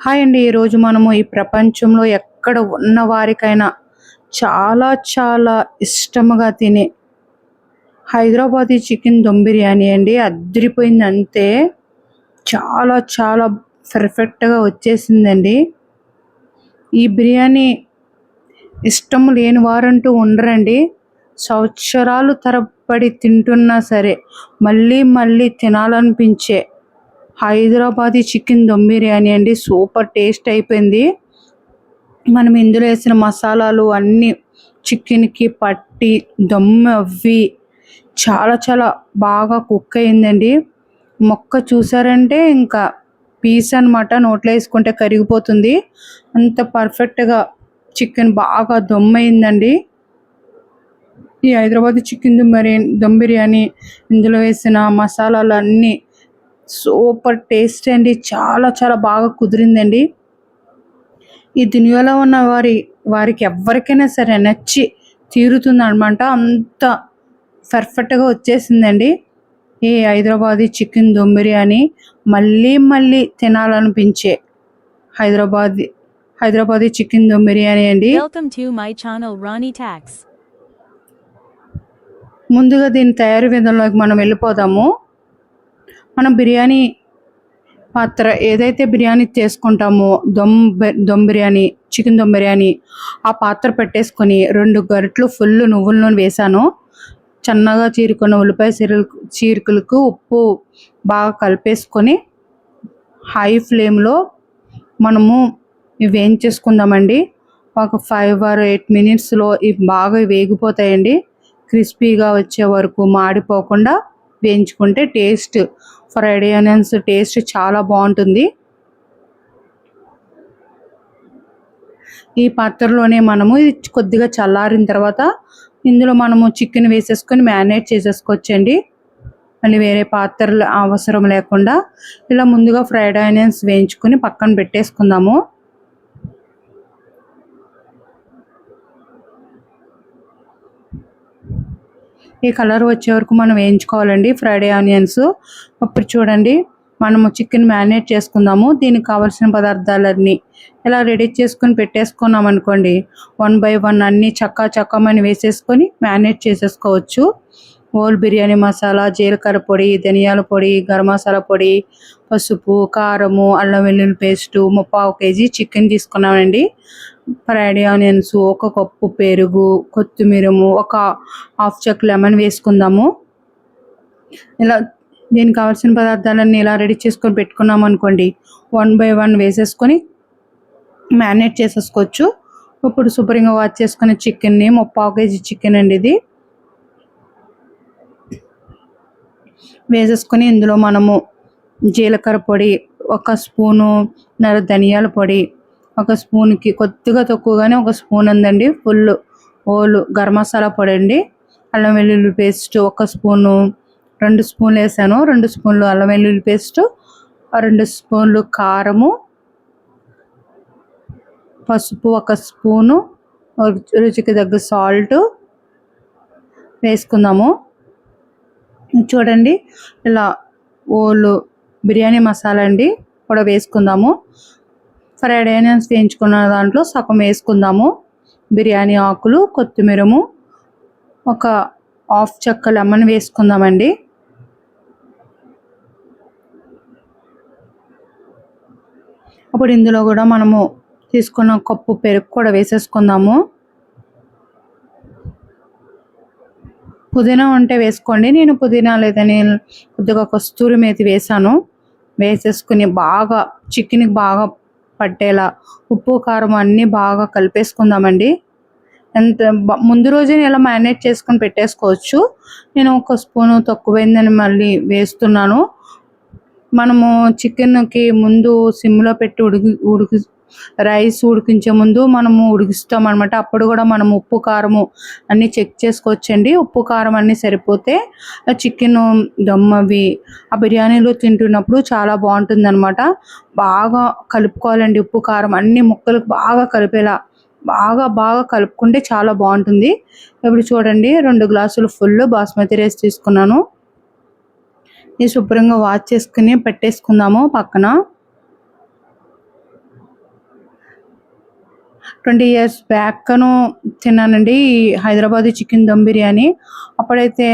Hi అండి. ఈరోజు మనము ఈ ప్రపంచంలో ఎక్కడ ఉన్న వారికైనా చాలా చాలా ఇష్టముగా తినే హైదరాబాదీ చికెన్ దమ్ బిర్యానీ అండి. అద్దరిపోయింది అంతే. చాలా చాలా పర్ఫెక్ట్గా వచ్చేసిందండి. ఈ బిర్యానీ ఇష్టం లేని వారంటూ ఉండరండి. సంవత్సరాలు తరబడి తింటున్నా సరే మళ్ళీ మళ్ళీ తినాలనిపించే హైదరాబాదీ చికెన్ దమ్ బిర్యానీ అండి. సూపర్ టేస్ట్ అయిపోయింది. మనం ఇందులో వేసిన మసాలాలు అన్నీ చికెన్కి పట్టి దమ్ అవ్వి చాలా చాలా బాగా కుక్ అయిందండి. మొక్క చూసారంటే ఇంకా పీస్ అన్నమాట నోట్లో వేసుకుంటే కరిగిపోతుంది. అంత పర్ఫెక్ట్గా చికెన్ బాగా దమ్ అయిందండి. ఈ హైదరాబాద్ చికెన్ దమ్ బిర్యానీ దమ్ బిర్యానీ ఇందులో వేసిన మసాలాలు అన్నీ సూపర్ టేస్ట్ అండి. చాలా చాలా బాగా కుదిరిందండి. ఈ దునియాలో ఉన్న వారి వారికి ఎవరికైనా సరే నచ్చి తీరుతుంది అనమాట అంత పర్ఫెక్ట్గా వచ్చేసిందండి. ఈ హైదరాబాదీ చికెన్ దమ్ బిర్యానీ మళ్ళీ మళ్ళీ తినాలనిపించే హైదరాబాద్ హైదరాబాదీ చికెన్ దమ్ బిర్యానీ అండి. Tax. ముందుగా దీని తయారీ విధానంలోకి మనం వెళ్ళిపోదాము. మనం బిర్యానీ పాత్ర ఏదైతే బిర్యానీ చేసుకుంటామో దమ్ దమ్ బిర్యానీ చికెన్ దమ్ బిర్యానీ ఆ పాత్ర పెట్టేసుకొని రెండు గరిట్లు ఫుల్ నువ్వుల నూనె వేసాను. చన్నగా చీరుకున్న ఉల్లిపాయ చీరలు చీరుకులకు ఉప్పు బాగా కలిపేసుకొని హై ఫ్లేమ్లో మనము వేయించేసుకుందామండి. ఒక ఫైవ్ ఆర్ ఎయిట్ మినిట్స్లో ఇవి బాగా వేగిపోతాయండి. క్రిస్పీగా వచ్చే వరకు మాడిపోకుండా వేయించుకుంటే టేస్ట్ ఫ్రైడ్ ఆనియన్స్ టేస్ట్ చాలా బాగుంటుంది. ఈ పాత్రలోనే మనము ఇది కొద్దిగా చల్లారిన తర్వాత ఇందులో మనము చికెన్ వేసేసుకొని మ్యారినేట్ చేసేసుకోవచ్చండి. మళ్ళీ వేరే పాత్రలు అవసరం లేకుండా ఇలా ముందుగా ఫ్రైడ్ ఆనియన్స్ వేయించుకొని పక్కన పెట్టేసుకుందాము. ఈ కలర్ వచ్చే వరకు మనం వేయించుకోవాలండి. Fried onions. ఇప్పుడు చూడండి మనము చికెన్ మ్యారినేట్ చేసుకుందాము. దీనికి కావాల్సిన పదార్థాలన్నీ ఇలా రెడీ చేసుకొని పెట్టేసుకున్నాం అనుకోండి వన్ బై వన్ అన్నీ చక్కా చక్కమని వేసేసుకొని మ్యారినేట్ చేసేసుకోవచ్చు. ఓల్ బిర్యానీ మసాలా జీలకర్ర పొడి ధనియాల పొడి గరం మసాలా పొడి పసుపు కారము అల్లం వెల్లుల్లి పేస్టు ముప్పావు కేజీ చికెన్ తీసుకున్నామండి. ఫ్రైడ్ ఆనియన్స్ ఒక కప్పు పెరుగు కొత్తిమీరము ఒక హాఫ్ చెక్ లెమన్ వేసుకుందాము. ఇలా దీనికి కావాల్సిన పదార్థాలన్నీ ఇలా రెడీ చేసుకొని పెట్టుకున్నాం అనుకోండి వన్ బై వన్ వేసేసుకొని మ్యారినేట్ చేసేసుకోవచ్చు. ఇప్పుడు శుభ్రంగా వాచ్ చేసుకునే చికెన్ని ముప్పావు కేజీ చికెన్ అండి ఇది. వేసేసుకొని ఇందులో మనము జీలకర్ర పొడి ఒక స్పూను నర ధనియాల పొడి ఒక స్పూన్కి కొద్దిగా తక్కువగానే ఒక స్పూన్ ఉందండి. ఫుల్ ఓలు గరం మసాలా పొడి అండి. అల్లం వెల్లుల్లి పేస్ట్ ఒక స్పూను రెండు స్పూన్లు వేసాను. రెండు స్పూన్లు అల్లం వెల్లుల్లి పేస్ట్ రెండు స్పూన్లు కారము పసుపు ఒక స్పూను రుచికి తగ్గ సాల్ట్ వేసుకుందాము. చూడండి ఇలా ఓలు బిర్యానీ మసాలా అండి కూడా వేసుకుందాము. ఫ్రైడ్ ఆనియన్స్ వేయించుకున్న దాంట్లో సగం వేసుకుందాము. బిర్యానీ ఆకులు కొత్తిమీరము ఒక హాఫ్ చెక్క లెమన్ వేసుకుందామండి. అప్పుడు ఇందులో కూడా మనము తీసుకున్న కప్పు పెరుగు కూడా వేసేసుకుందాము. పుదీనా ఉంటే వేసుకోండి. నేను పుదీనా లేదని కొద్దిగా కస్తూరి మేతి వేసాను. వేసేసుకుని బాగా చికెన్కి బాగా పట్టేలా ఉప్పు కారం అన్నీ బాగా కలిపేసుకుందామండి. ఎంత ముందు రోజే ఇలా మ్యారినేట్ చేసుకొని పెట్టేసుకోవచ్చు. నేను ఒక స్పూను తక్కువైందని మళ్ళీ వేస్తున్నాను. మనము చికెన్కి ముందు సిమ్లో పెట్టి ఉడికి ఉడికి రైస్ ఉడికించే ముందు మనము ఉడికిస్తాం అనమాట అప్పుడు కూడా మనం ఉప్పు కారము అన్నీ చెక్ చేసుకోవచ్చండి. ఉప్పు కారం అన్నీ సరిపోతే ఆ చికెన్ దమ్ అవి ఆ బిర్యానీలో తింటున్నప్పుడు చాలా బాగుంటుంది అనమాట బాగా కలుపుకోవాలండి ఉప్పు కారం అన్ని ముక్కలకు బాగా కలిపేలా బాగా బాగా కలుపుకుంటే చాలా బాగుంటుంది. ఇప్పుడు చూడండి రెండు గ్లాసులు ఫుల్ బాస్మతి రైస్ తీసుకున్నాను. ఇది శుభ్రంగా వాష్ చేసుకుని పెట్టేసుకుందాము పక్కన. ట్వంటీ ఇయర్స్ బ్యాక్ను తిన్నానండి హైదరాబాద్ చికెన్ దమ్ బిర్యానీ. అప్పుడైతే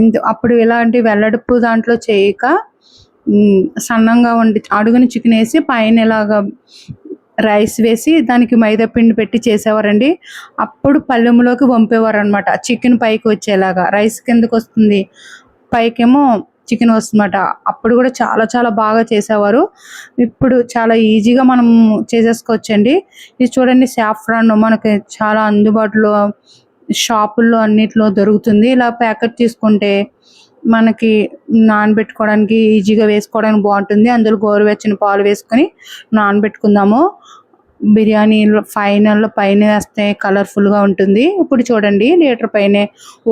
ఇంత అప్పుడు ఇలాంటి వెల్లడుపు దాంట్లో చేయక సన్నంగా వండి అడుగుని చికెన్ వేసి పైన ఇలాగా రైస్ వేసి దానికి మైదా పిండి పెట్టి చేసేవారండి. అప్పుడు పళ్ళెంలోకి పంపేవారు అనమాట చికెన్ పైకి వచ్చేలాగా రైస్ కిందకు వస్తుంది పైకేమో చికెన్ వస్తుందన్నమాట అప్పుడు కూడా చాలా చాలా బాగా చేసేవారు. ఇప్పుడు చాలా ఈజీగా మనం చేసేసుకోవచ్చండి. ఇది చూడండి సాఫ్రాన్ మనకి చాలా అందుబాటులో షాపుల్లో అన్నిట్లో దొరుకుతుంది. ఇలా ప్యాకెట్ తీసుకుంటే మనకి నానబెట్టుకోవడానికి ఈజీగా వేసుకోవడానికి బాగుంటుంది. అందులో గోరువెచ్చని పాలు వేసుకొని నానబెట్టుకుందాము. బిర్యానీలో ఫైనల్ పైన వేస్తే కలర్ఫుల్గా ఉంటుంది. ఇప్పుడు చూడండి లీటర్ పైనే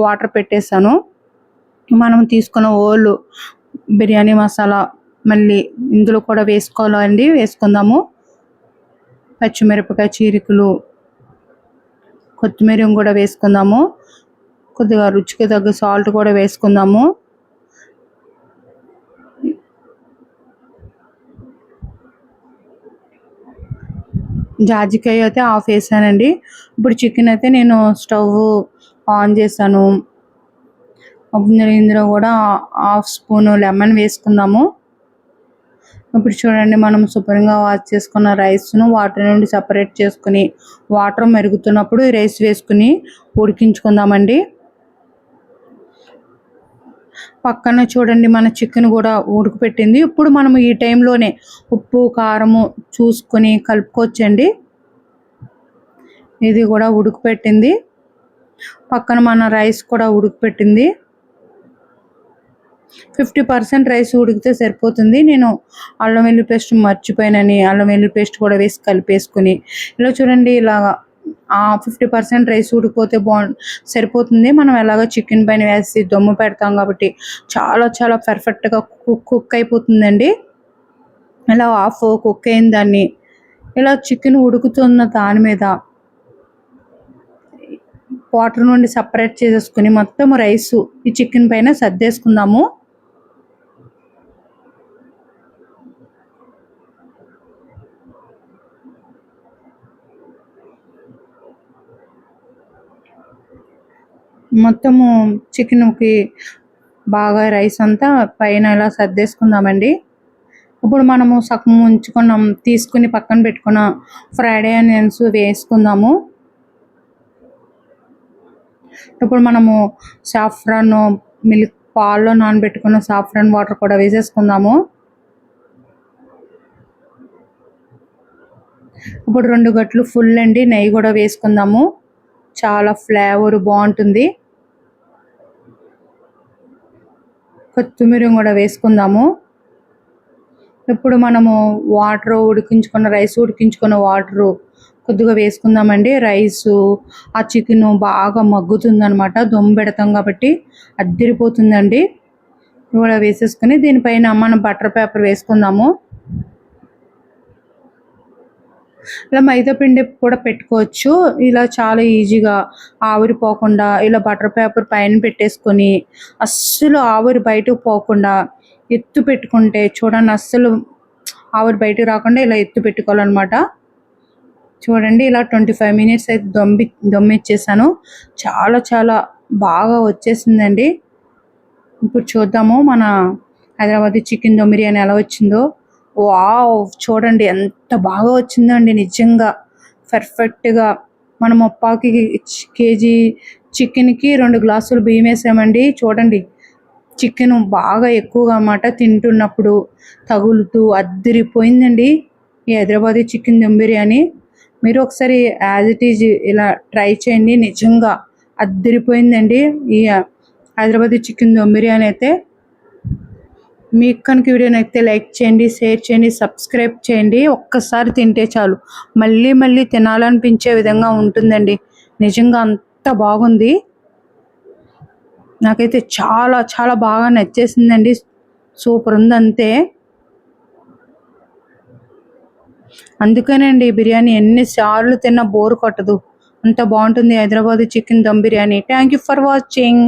వాటర్ పెట్టేశాను. మనం తీసుకున్న ఓలు బిర్యానీ మసాలా మళ్ళీ ఇందులో కూడా వేసుకోవాలండి వేసుకుందాము. పచ్చిమిరపకాయ చీరికలు కొత్తిమీర కూడా వేసుకుందాము. కొద్దిగా రుచికి తగ్గ సాల్ట్ కూడా వేసుకుందాము. జాజికాయ అయితే ఆఫ్ వేసానండి. ఇప్పుడు చికెన్ అయితే నేను స్టవ్ ఆన్ చేశాను. ఇందులో కూడా హాఫ్ స్పూన్ లెమన్ వేసుకుందాము. ఇప్పుడు చూడండి మనం శుభ్రంగా వాష్ చేసుకున్న రైస్ను వాటర్ నుండి సపరేట్ చేసుకుని వాటర్ మెరుగుతున్నప్పుడు రైస్ వేసుకుని ఉడికించుకుందామండి. పక్కన చూడండి మన చికెన్ కూడా ఉడకపెట్టింది. ఇప్పుడు మనం ఈ టైంలోనే ఉప్పు కారము చూసుకొని కలుపుకోవచ్చండి. ఇది కూడా ఉడకపెట్టింది. పక్కన మన రైస్ కూడా ఉడకపెట్టింది. ఫిఫ్టీ పర్సెంట్ రైస్ ఉడికితే సరిపోతుంది. నేను అల్లం వెల్లుల్లి పేస్ట్ మర్చిపోయానని అల్లం వెల్లుల్లి పేస్ట్ కూడా వేసి కలిపేసుకుని. ఇలా చూడండి ఇలాగా ఫిఫ్టీ పర్సెంట్ రైస్ ఉడికిపోతే బాగు సరిపోతుంది. మనం ఎలాగో చికెన్ పైన వేసి దమ్ము పెడతాం కాబట్టి చాలా చాలా పర్ఫెక్ట్గా కుక్ కుక్ అయిపోతుందండి. ఇలా హాఫ్ కుక్ అయిన దాన్ని ఇలా చికెన్ ఉడుకుతున్న దాని మీద వాటర్ నుండి సపరేట్ చేసేసుకుని మొత్తం రైస్ ఈ చికెన్ పైన సర్దేసుకుందాము. మొత్తము చికెన్కి బాగా రైస్ అంతా పైన ఇలా సర్దేసుకుందామండి. ఇప్పుడు మనము సగం ఉంచుకున్నాం తీసుకుని పక్కన పెట్టుకున్న ఫ్రైడ్ ఆనియన్స్ వేసుకుందాము. ఇప్పుడు మనము సాఫ్రాన్ మిల్క్ పాల్లో నానబెట్టుకున్న సాఫ్రాన్ వాటర్ కూడా వేసేసుకుందాము. ఇప్పుడు రెండు గట్లు ఫుల్ అండి నెయ్యి కూడా వేసుకుందాము. చాలా ఫ్లేవర్ బాగుంటుంది. కొత్తిమీర కూడా వేసుకుందాము. ఇప్పుడు మనము వాటర్ ఉడికించుకున్న రైస్ ఉడికించుకున్న వాటర్ కొద్దిగా వేసుకుందామండి. రైస్ ఆ చికెన్ బాగా మగ్గుతుంది అనమాట దొమ్ము పెడతాం కాబట్టి అద్దరిపోతుందండి. ఇది కూడా వేసేసుకుని దీనిపైన మనం బటర్ పేపర్ వేసుకుందాము. ఇలా మైదా పిండి కూడా పెట్టుకోవచ్చు. ఇలా చాలా ఈజీగా ఆవిరిపోకుండా ఇలా బటర్ పేపర్ పైన పెట్టేసుకొని అస్సలు ఆవిరి బయటకు పోకుండా ఎత్తు పెట్టుకుంటే చూడండి అస్సలు ఆవిరి బయటకు రాకుండా ఇలా ఎత్తు పెట్టుకోవాలన్నమాట. చూడండి ఇలా ట్వంటీ ఫైవ్ మినిట్స్ అయితే దొమ్మి దొమ్మిచ్చేసాను. చాలా చాలా బాగా వచ్చేసిందండి. ఇప్పుడు చూద్దాము మన హైదరాబాద్ చికెన్ దమ్ బిర్యానీ ఎలా వచ్చిందో. వావ్ చూడండి ఎంత బాగా వచ్చిందో అండి నిజంగా. పర్ఫెక్ట్గా మన ముప్పాకి కేజీ చికెన్కి రెండు గ్లాసులు బియ్యం వేసామండి. చూడండి చికెన్ బాగా ఎక్కువగా అన్నమాట తింటున్నప్పుడు తగులుతూ అద్దరిపోయిందండి ఈ హైదరాబాదీ చికెన్ దమ్ బిర్యానీ. మీరు ఒకసారి యాజ్ ఇట్ ఈజ్ ఇలా ట్రై చేయండి నిజంగా అద్దరిపోయిందండి ఈ హైదరాబాదీ చికెన్ దమ్ బిర్యానీ అయితే. మీకు కనుక వీడియో నచ్చితే లైక్ చేయండి షేర్ చేయండి సబ్స్క్రైబ్ చేయండి. ఒక్కసారి తింటే చాలు. మళ్ళీ మళ్ళీ తినాలనిపించే విధంగా ఉంటుందండి. నిజంగా అంత బాగుంది. నాకైతే చాలా చాలా బాగా నచ్చేసిందండి. సూపర్ ఉంది అంతే. అందుకనండి బిర్యానీ ఎన్నిసార్లు తిన్నా బోర్ కొట్టదు. అంత బాగుంటుంది Hyderabad chicken dum biryani. Thank you for watching